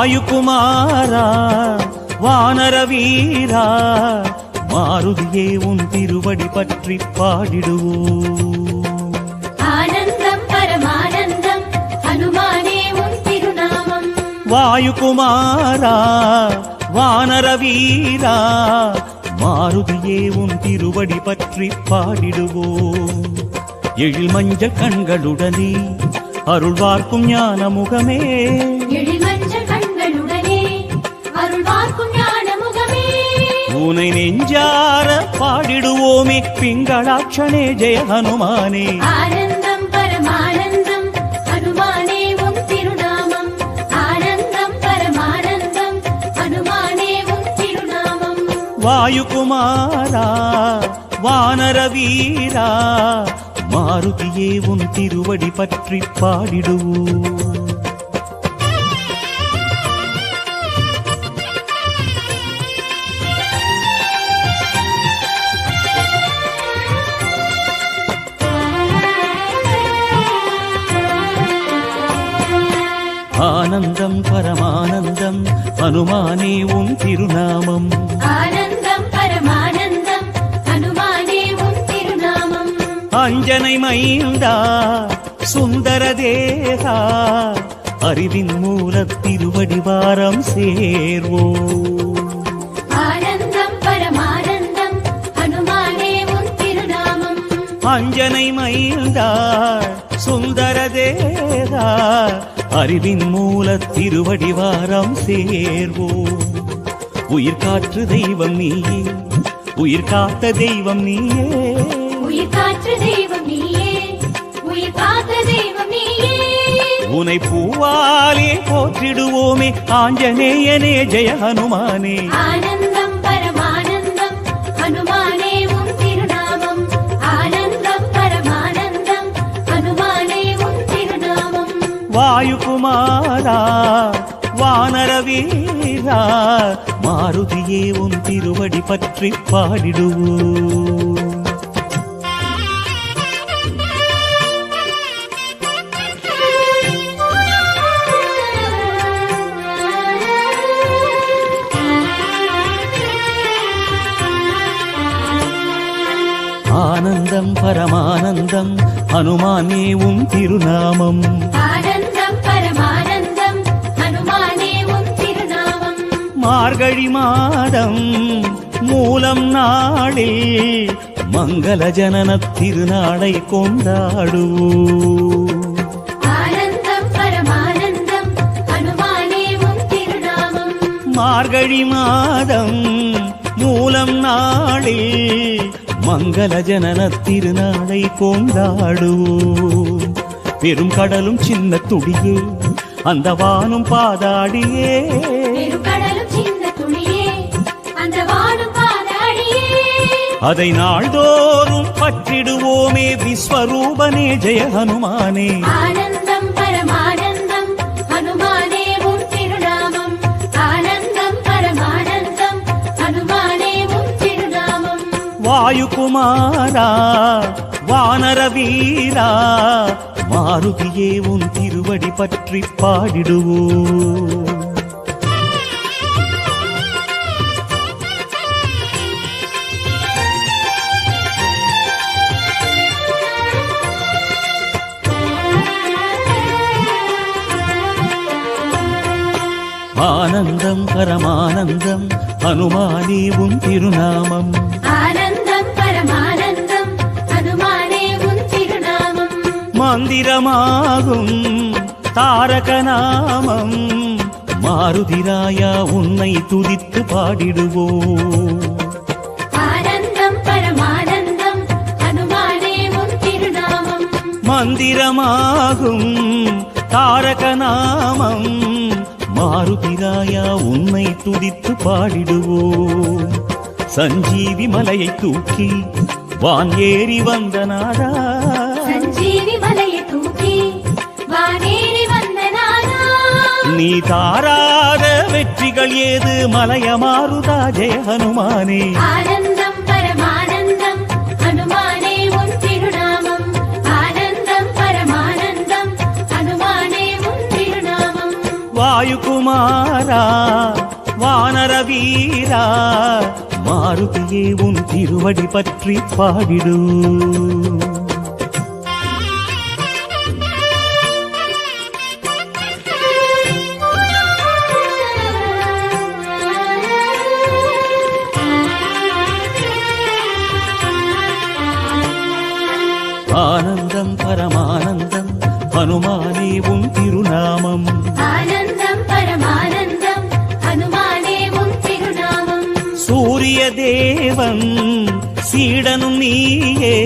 வாயுகுமாரா வானர வீரா மாருதியே உன் திருவடி பற்றி பாடிடுவோம். ஆனந்தம் பரமானந்தம் ஹனுமானே உன் திருநாமம். வாயுகுமாரா வானர வீரா மாருதியே உன் திருவடி பற்றி பாடிடுவோம். எழில் மஞ்சள் கண்களுடனே அருள்வார்க்கும் ஞான முகமே உனை நெஞ்சார பாடிடுவோமே பிங்களாட்சணே ஜெய ஹனுமானே. ஆனந்தம் பரமானந்தம் ஹனுமானே உன் திருநாமம். ஆனந்தம் பரமானந்தம் ஹனுமானே உன் திருநாமம். வாயுகுமாரா வானர வீரா மாருதியே உன் திருவடி பற்றி பாடிடுவோம். ஆனந்தம் பரமானந்தம் ஹனுமானே உன் திருநாமம். ஆனந்தம் பரமானந்தம் ஹனுமானே உன் திருநாமம். அஞ்சனை மைந்தா சுந்தர தேகா அறிவின் மூல திருவடிவாரம் சேர்வோம் ஆனந்தம் பரமானந்தம் ஹனுமானே உன் திருநாமம். அஞ்சனை மைந்தா சுந்தர தேகா அறிவின் மூல திருவடிவாரம் சேர்வோம். உயிர் காற்று தெய்வம் நீயே உயிர் காத்த தெய்வம் நீயே. உயிர் காற்று தெய்வம் நீயே உயிர் காத்த தெய்வம் நீயே. உனை பூவாலே போற்றிடுவோமே ஆஞ்சநேயனே ஜெய ஹனுமானே. வாயுகுமாரா வானர வீரா மாருதியே உன் திருவடி பற்றி பாடிடுவோம் ஆனந்தம் பரமானந்தம் ஹனுமானே உன் திருநாமம். மார்கழி மாதம் மூலம் நாளில் மங்கள ஜனன திருநாளை கொண்டாடுவோம். மார்கழி மாதம் மூலம் நாளில் மங்கள ஜனன திருநாளை கொண்டாடுவோம். பெரும் கடலும் சின்ன துடியே அந்த வானும் பாதாடியே. அதை நாள்தோறும் பற்றிடுவோமே விஸ்வரூபனே ஜெய ஹனுமானே. ஆனந்தம் பரமானந்தம் ஹனுமானே உன் திருநாமம். ஆனந்தம் பரமானந்தம் ஹனுமானே உன் திருநாமம். வாயுகுமாரா வானர வீரா மாருதியே உன் திருவடி பற்றி பாடிடுவோம் ஆனந்தம் பரமானந்தம் ஹனுமானே உன் திருநாமம். மந்திரமாகும். தாரக நாமம் மாருதிராயா உன்னை துதித்து பாடிடுவோம். ஆனந்தம் பரமானந்தம் ஹனுமானே உன் திருநாமம். மந்திரமாகும். தாரக நாமம் மாருதிராயா உன்னை துதித்து பாடிடுவோம். சஞ்சீவி மலையை தூக்கி வான் ஏறி வந்த நாடா நீ தாராத வெற்றிகள் ஏது? மலைய மாறுதா ஜெய ஹனுமானே. ஆனந்தம் பரமானந்தம் ஹனுமானே உன் திருநாமம். ஆனந்தம் பரமானந்தம் ஹனுமானே உன் திருநாமம். வாயுகுமாரா குமாரா வானர வீரா மாருதியே உன் திருவடி பற்றி பாடிடு. ஆனந்தம் பரமானந்தம் ஹனுமானே உன் திருநாமம் ஆனந்தம் பரமானந்தம் ஹனுமானே உன் திருநாமம் சூரிய தேவன் சீடனும் நீயே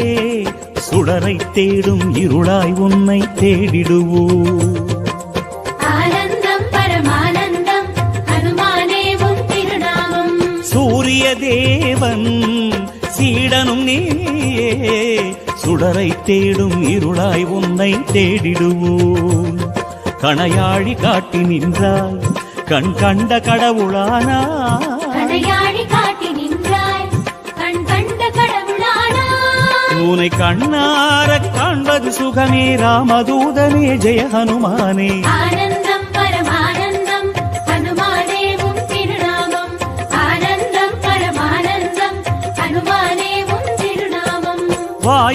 சுடரை தேடும் இருளாய் உன்னை தேடிடுவோ ஆனந்தம் பரமானந்தம் ஹனுமானே உன் திருநாமம் சூரிய தேவன் சீடனும் நீயே சுடரை தேடும் இருளாய் உன்னை தேடிடுவோம். கணையாழி காட்டி நின்றாய் கண் கண்ட கடவுளானா கடையாழி காட்டி நின்றாய் கண் கண்ட கடவுளானா உனை கண்ணார காண்பது சுகமே ராமதூதனே ஜெய ஹனுமானே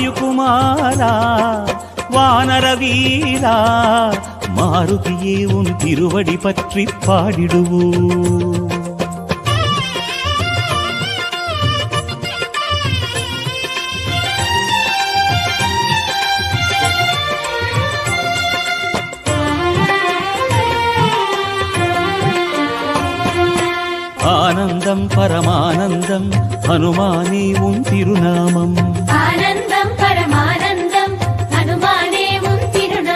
வாயுகுமாரா வானர வீரா மாருதியே உன் திருவடி பற்றி ஆனந்தம் பரமானந்தம் ஹனுமானே உன் திருநாமம். ஆனந்தம்